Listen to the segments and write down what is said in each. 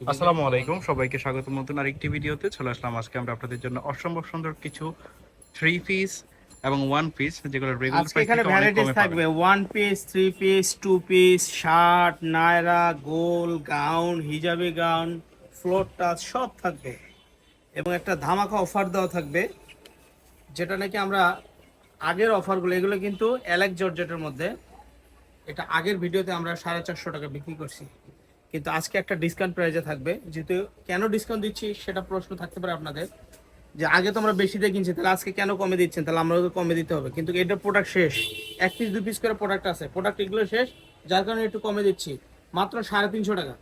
আসসালামু আলাইকুম সবাইকে স্বাগত নতুন আরেকটি ভিডিওতে। চলে আসলাম আজকে আমরা আপনাদের জন্য অসম্ভব সুন্দর কিছু থ্রি পিস এবং ওয়ান পিস যেগুলো রেগুলার আজকে এখানে ভ্যারাইটিস থাকবে। One piece three piece two piece shirt Naira গোল gown hijabi gown floor touch সব থাকবে। এবং একটা ধামাকা অফার দেওয়া থাকবে যেটা নাকি আমরা আগের অফারগুলো এগুলো কিন্তু অ্যালেক জর্জেটের মধ্যে এটা আগের ভিডিওতে আমরা সাড়ে চারশো টাকা বিক্রি করছি। কিন্তু আজকে একটা ডিসকাউন্ট প্রাইজে থাকবে। যেহেতু কেন ডিসকাউন্ট দিচ্ছি সেটা প্রশ্ন থাকতে পারে আপনাদের। যে আগে তো আমরা বেশি দিয়ে কিনছি, তাহলে আজকে কেন কমে দিচ্ছেন? তাহলে আমরাও তো কমে দিতে হবে। কিন্তু এটা প্রোডাক্ট শেষ। এক পিস দু পিস করে প্রোডাক্ট আছে। প্রোডাক্ট এগুলো শেষ। যার কারণে একটু কমে দিচ্ছি। মাত্র সাড়ে তিনশো টাকা।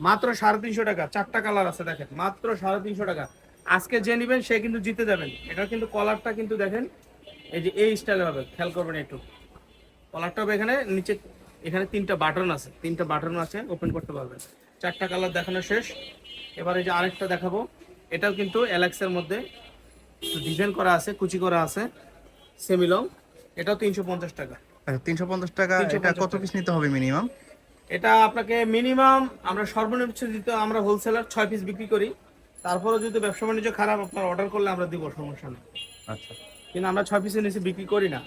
মাত্র সাড়ে তিনশো টাকা। চারটা কালার আছে দেখেন। মাত্র সাড়ে তিনশো টাকা। আজকে যে নেবেন, সে কিন্তু জিতে যাবেন। এটা কিন্তু কলারটা কিন্তু দেখেন, এই যে এই স্টাইলে হবে। খেয়াল করবেন একটু। কলারটা হবে এখানে, নিচে এখানে তিনটা বাটন আছে তিনটা বাটন আছে ওপেন করতে পারবেন। চারটা কালার দেখানো শেষ। এবারে যে আরেকটা দেখাবো। এটাও কিন্তু অ্যালেক্সের মধ্যে ডিজাইন করা আছে কুচি করা আছে সেমিলং এটাও তিনশো পঞ্চাশ টাকা। তিনশো পঞ্চাশ টাকা 350 এটা কত পিস নিতে হবে মিনিমাম এটা আপনাকে মিনিমাম আমরা সর্বনিম্ন দিতে আমরা হোলসেলার ছয় পিস বিক্রি করি। তারপরে যদি ব্যবসা বাণিজ্য খারাপ আপনার অর্ডার করলে আমরা দিব সমস্যা নেই। আচ্ছা। কিন্তু আমরা ছয় পিসের নিচে বিক্রি করি না।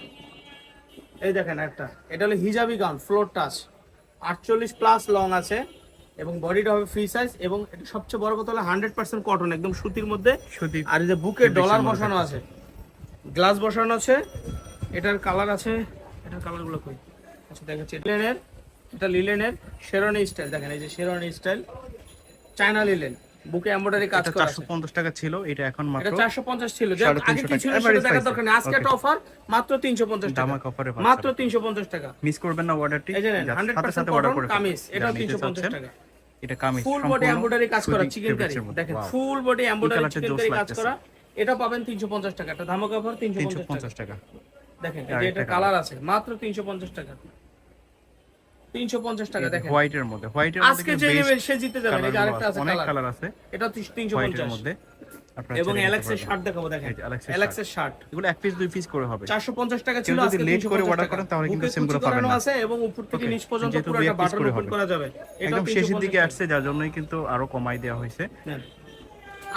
এই দেখেন একটা। এটা হলো হিজাবি গাউন ফ্লোর টাচ আটচল্লিশ প্লাস লং আছে এবং বডিটা হবে ফ্রি সাইজ এবং এটা সবচেয়ে বড় কথা হলো হান্ড্রেড পার্সেন্ট কটন একদম সুতির মধ্যে। সুতি আর এই যে বুকে ডলার বসানো আছে গ্লাস বসানো আছে এটার কালার আছে এটার কালারগুলো কই? আচ্ছা দেখাচ্ছি। লিলেনের এটা লিলেনের শেরনি স্টাইল দেখেন এই যে শেরনি স্টাইল চায়না লিলেন বুকে এমব্রয়ডারি কাজ এটা করা চারশো আছে পঞ্চাশ টাকা ছিল এটা এখন মাত্র এটা 450 ছিল। যে আগে তিনশো কি ছিল। সেটা দেখার দরকার নেই। আজকে একটা অফার মাত্র 350 টাকা। দামাক অফারে মাত্র 350 টাকা। মিস করবেন না অর্ডারটি এই যে 100% অর্ডার করে কামিজ, নিতে 350 টাকা। এটা কামিজ ফুল বডি এমব্রয়ডারি কাজ করা চিকেন কারি। দেখেন full body embroidery chicken curry কাজ করা। এটা পাবেন 350 টাকা। এটা ধামাকা অফার 350 টাকা। 350 টাকা। দেখেন এটা কালার আছে মাত্র 350 টাকা। 350 টাকা দেখেন। হোয়াইটের মধ্যে হোয়াইটের মধ্যে আজকে যে best সে জিতে যাবে এই আরেকটা আছে অনেক কালার আছে। এটা হোয়াইটের 350 মধ্যে এবং অ্যালেক্সের শার্ট দেখাবো দেখেন। এই যে Alex এর অ্যালেক্সের শার্ট এগুলো এক পিস দুই পিস করে হবে। 450 টাকা ছিল আজকে late করে 350 টাকা। করেন তাহলে কিন্তু বুকে গুলো পাবেন না। আছে এবং উপর থেকে নিচ পর্যন্ত যেহেতু পুরো দুই একটা এক piece বাটন ওপেন করা যাবে। এটা শেষের দিকে আসছে যার জন্যই কিন্তু আরও কমাই দেওয়া হয়েছে।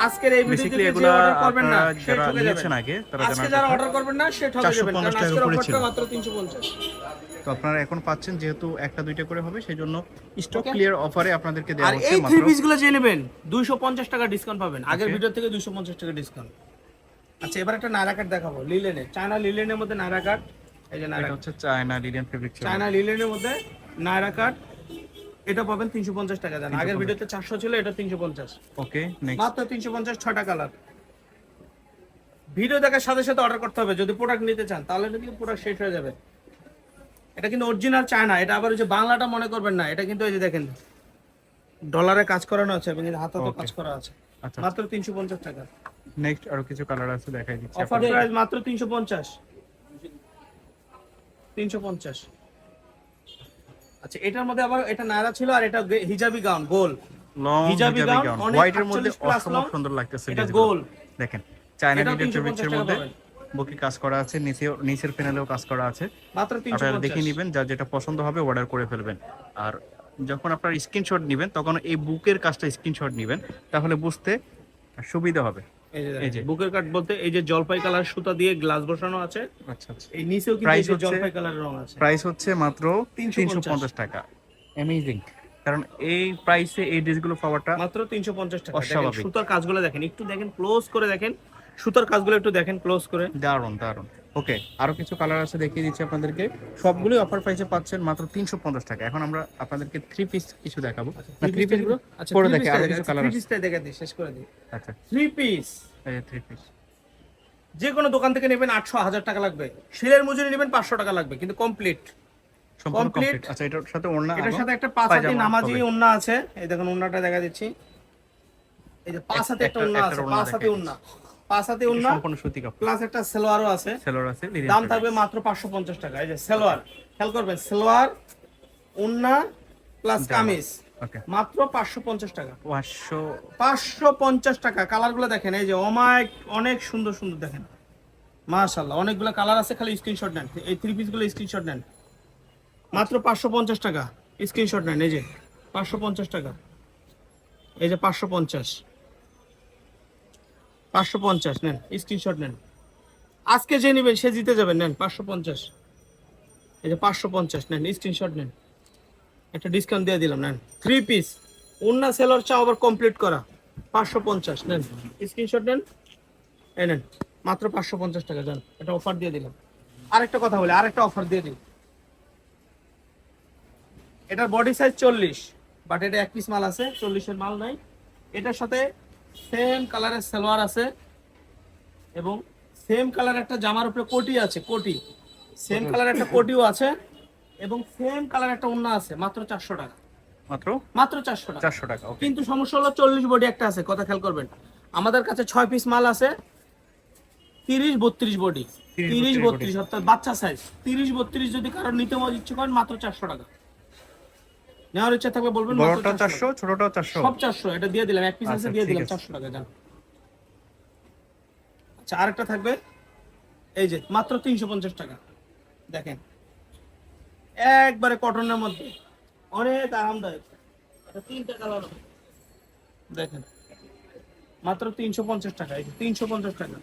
আজকের এই ভিডিও বেসিক্যালি যে অর্ডার করবেন না আপনারা সে যারা ঠকে আগে তারা আজকে যারা অর্ডার করবেন না সে ঠকে যাবেন। 450 কারণ আজকের অফারটা মাত্র 350 তো আপনারা এখন পাচ্ছেন যেহেতু একটা দুইটা করে হবে সেই জন্য স্টক ক্লিয়ার অফারে আপনাদেরকে দেওয়া আর হচ্ছে এই থ্রি মাত্র পিস যে নেবেন 250 টাকা ডিসকাউন্ট পাবেন। আগের ভিডিও থেকে 250 টাকা ডিসকাউন্ট আচ্ছা এবার একটা নায়রা কাট দেখাবো লিলেনে চায়না লিলেনের মধ্যে নায়রা কাট এই যে নায়রা হচ্ছে চায়না লিলিয়ান ফেব্রিক চায়না লিলেনের মধ্যে নায়রা কাট এটা পাবেন 350 টাকা দেন আগের ভিডিওতে 400 ছিল এটা 350 ওকে নেক্সট মাত্র 350 ছয়টা কালার ভিডিও দেখার সাথে সাথে অর্ডার করতে হবে। যদি প্রোডাক্ট নিতে চান তাহলে কিন্তু প্রোডাক্ট শেষ হয়ে যাবে। এটা কিন্তু অরিজিনাল চায়না এটা আবার ওই যে বাংলাটা মনে করবেন না এটা কিন্তু যে দেখেন ডলারে কাজ করানো আছে এবং হাতে Okay. কাজ করা আছে। আচ্ছা। মাত্র 350 টাকা। নেক্সট আরও কিছু কালার আছে দেখাই দিচ্ছি অফার প্রাইস মাত্র 350 350 আচ্ছা এটার মধ্যে আবার এটা নায়রা ছিল আর এটা হিজাবি গাউন গোল। লং হিজাবি গাউন হোয়াইটের মধ্যে অসম্ভব সুন্দর লাগতেছে এটা গোল। দেখেন চায়না এটাও লিলিয়ান 350 ফেব্রিক্সের টাকা মধ্যে। বুকে কাজ করা আছে নিচে নিচের প্যানেলেও কাজ করা আছে। মাত্র আপনারা দেখে নেবেন যার যেটা পছন্দ হবে অর্ডার করে ফেলবেন। আর যখন আপনার স্ক্রিনশট নেবেন তখন এই বুকের কাজটা স্ক্রিনশট নেবেন তাহলে বুঝতে সুবিধা হবে। এই যে যে। বুকের কাট বলতে এই যে জলপাই কালার সুতা দিয়ে গ্লাস বসানো আছে আচ্ছা আচ্ছা। এই নিচেও কিন্তু যে জলপাই কালারের রং আছে। প্রাইস হচ্ছে মাত্র 350 তিনশো পঞ্চাশ। টাকা। অ্যামেজিং কারণ এই প্রাইসে এই ড্রেসগুলো পাওয়াটা মাত্র 350 টাকা। দেখেন। সুতার কাজগুলো দেখেন একটু দেখেন ক্লোজ করে দেখেন সুতার কাজগুলো একটু দেখেন ক্লোজ করে। দারুণ দারুণ। ওকে আরও কিছু কালার আছে দেখিয়ে দিচ্ছি আপনাদেরকে। সবগুলোই অফার প্রাইসে পাচ্ছেন মাত্র তিনশো পঞ্চাশ টাকা। এখন আমরা আপনাদেরকে থ্রি পিস কিছু দেখাবো। থ্রি পিসগুলো আচ্ছা পরে three দেখে আরও কিছু কালার আছে। piece টা দেখে দিই শেষ করে দিই। আচ্ছা। থ্রি পিস এই থ্রি পিস যে কোনো দোকান থেকে নেবেন আটশো হাজার টাকা লাগবে। শিলের মজুরি নেবেন পাঁচশো টাকা লাগবে কিন্তু কমপ্লিট সম্পূর্ণ কমপ্লিট আচ্ছা এটার সাথে ওড়না এটার সাথে একটা পাঁচ হাতি নামাজি। ওন্না আছে। এই দেখুন ওন্নাটা দেখা দিচ্ছি। এই যে পাঁচ হাতে একটা ওন্না আছে পাঁচ হাতে ওন্না পাঁচ হাতে ওন্না সম্পূর্ণ সুতি কাপড়। প্লাস একটা সেলোয়ারও আছে। সেলর আছে দাম থাকবে মাত্র পাঁচশো পঞ্চাশ টাকা। এই যে সেলোয়ার খেয়াল করবেন সেলোয়ার ওন্না প্লাস কামিজ। মাত্র পাঁচশো পঞ্চাশ টাকা। পাঁচশো পাঁচশো পঞ্চাশ টাকা। কালারগুলো দেখেন এই যে অমায়িক অনেক সুন্দর সুন্দর দেখেন। মাশাল্লাহ অনেকগুলো কালার আছে খালি স্ক্রিনশট নেন। এই থ্রি পিসগুলো স্ক্রিনশট নেন। মাত্র পাঁচশো পঞ্চাশ টাকা। স্ক্রিনশট নেন এই যে পাঁচশো পঞ্চাশ টাকা। এই যে পাঁচশো পঞ্চাশ। পাঁচশো পঞ্চাশ, নেন স্ক্রিনশট নেন। আজকে যে নেবেন, সে জিতে যাবেন নেন, পাঁচশো পঞ্চাশ। এই যে পাঁচশো পঞ্চাশ, নেন স্ক্রিনশট নেন। একটা ডিসকাউন্ট দিয়ে দিলাম, নেন থ্রি পিস অন্য সেলর চাও আবার কমপ্লিট করা। পাঁচশো পঞ্চাশ, নেন স্ক্রিনশট নেন। এই নেন, মাত্র পাঁচশো পঞ্চাশ টাকা যান এটা অফার দিয়ে দিলাম। আরেকটা কথা বলি, আরেকটা অফার দিয়ে দিই। এটার বডি সাইজ চল্লিশ বাট এটা এক পিস মাল আছে, চল্লিশের মাল নাই। এটার সাথে সেম কালারের সালোয়ার আছে এবং সেম কালার একটা জামার উপরে কোটি আছে কোটি। সেম কালার একটা কোটিও আছে এবং সেম কালার একটা ওন্না আছে মাত্র চারশো টাকা। মাত্র? মাত্র চারশো টাকা। চারশো টাকা কিন্তু সমস্যা হলো চল্লিশ বডি একটা আছে কথা খেয়াল করবেন। আমাদের কাছে ছয় পিস মাল আছে তিরিশ বত্রিশ বডি তিরিশ বত্রিশ অর্থাৎ বাচ্চা সাইজ তিরিশ বত্রিশ যদি কারোর নিতে ইচ্ছে করেন মাত্র চারশো টাকা। নেওয়ার ইচ্ছা থাকবে বলবেন বড়টা 400 চারশো ছোটটাও চারশো। সব চারশো এটা দিয়ে দিলাম এক পিস আছে আচ্ছা, দিয়ে ঠিক দিলাম আছে। চারশো টাকা যান। আচ্ছা আরেকটা থাকবে এই যে মাত্র তিনশো পঞ্চাশ টাকা। দেখেন একবারে কটনের মধ্যে। অনেক আরামদায়ক। এটা তিনটা কালার দেখেন মাত্র তিনশো পঞ্চাশ টাকা এই তিনশো পঞ্চাশ টাকা।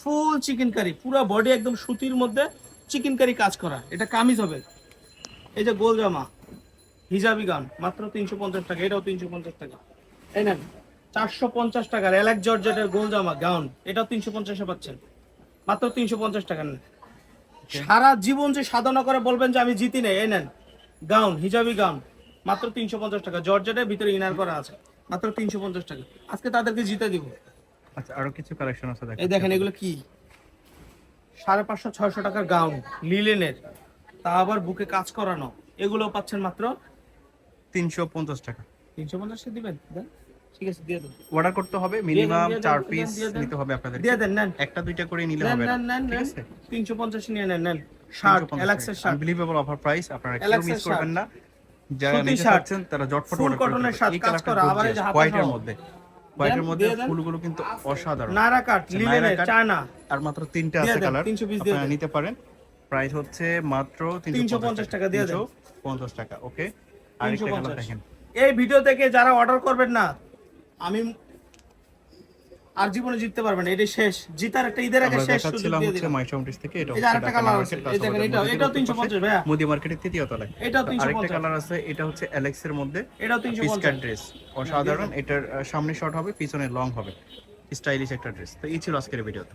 ফুল চিকেন কারি পুরো বডি একদম সুতির মধ্যে চিকেন কারি কাজ করা। এটা কামিজ হবে। এই যে গোল জামা হিজাবি গান মাত্র তিনশো পঞ্চাশ টাকা এটাও তিনশো পঞ্চাশ টাকা। এই নেন চারশো পঞ্চাশ টাকার এলাক জর্জেটের গোল জামা গাউন এটাও তিনশো পঞ্চাশে পাচ্ছেন। মাত্র তিনশো পঞ্চাশ টাকা নেন। সারা জীবন যে সাধনা করে বলবেন যে আমি জিতি নেই এই নেন গাউন হিজাবি গাউন মাত্র তিনশো পঞ্চাশ টাকা। জর্জেটের ভিতরে ইনার করা আছে মাত্র তিনশো পঞ্চাশ টাকা। আজকে তাদেরকে জিতে দিব। আচ্ছা আরও কিছু কালেকশন আছে এই দেখেন এগুলো কি? সাড়ে পাঁচশো ছয়শো টাকার গাউন লিলেনের তা আবার বুকে কাজ করানো। এগুলো পাচ্ছেন মাত্র তিনশো পঞ্চাশ টাকা। তিনশো পঞ্চাশে দিবেন? ঠিক আছে দিয়ে দেন। অর্ডার করতে হবে মিনিমাম চার পিস নিতে হবে আপনাদের দিয়ে দেন নেন। একটা দুইটা করে নিলে হবে। না ঠিক আছে? তিনশো পঞ্চাশ নিয়ে নেন নেন। শার্ট অ্যালেক্সের শার্ট। আনবিলিভেবল অফার প্রাইস আপনারা কেউ মিস করবেন না। যারা নিতে চাচ্ছেন তারা জটফট অর্ডার এর এই কালারটা আবার হোয়াইটের মধ্যে। হোয়াইটের মধ্যে ফুলগুলো কিন্তু অসাধারণ। নায়রা কাট আচ্ছা, লিলেনের চায়না। আর মাত্র তিনটা আছে কালার 300 piece দিয়ে আপনারা নিতে পারেন। প্রাইস হচ্ছে মাত্র 350 টাকা দিয়ে দেন। 350 টাকা ওকে 350 এই ভিডিও থেকে যারা অর্ডার করবেন না আমি আর জীবনে জিততে পারবেন না এটাই শেষ। জিতার একটা ঈদের আগে শেষ সুযোগ দিয়ে দিলাম। থেকে এটা আরেকটা কালার আছে। এই দেখেন এটা এটাও তিনশো পঞ্চাশ ভাইয়া। মুদি মার্কেটের তৃতীয় তলায়। তিনশো আরেকটা কালার আছে এটা হচ্ছে অ্যালেক্স এর মধ্যে এটাও তিনশো পিসকার ড্রেস অসাধারণ এটার সামনে শর্ট হবে পিছনে লং হবে। স্টাইলিশ একটা ড্রেস তো এই ছিল আজকের ভিডিওতে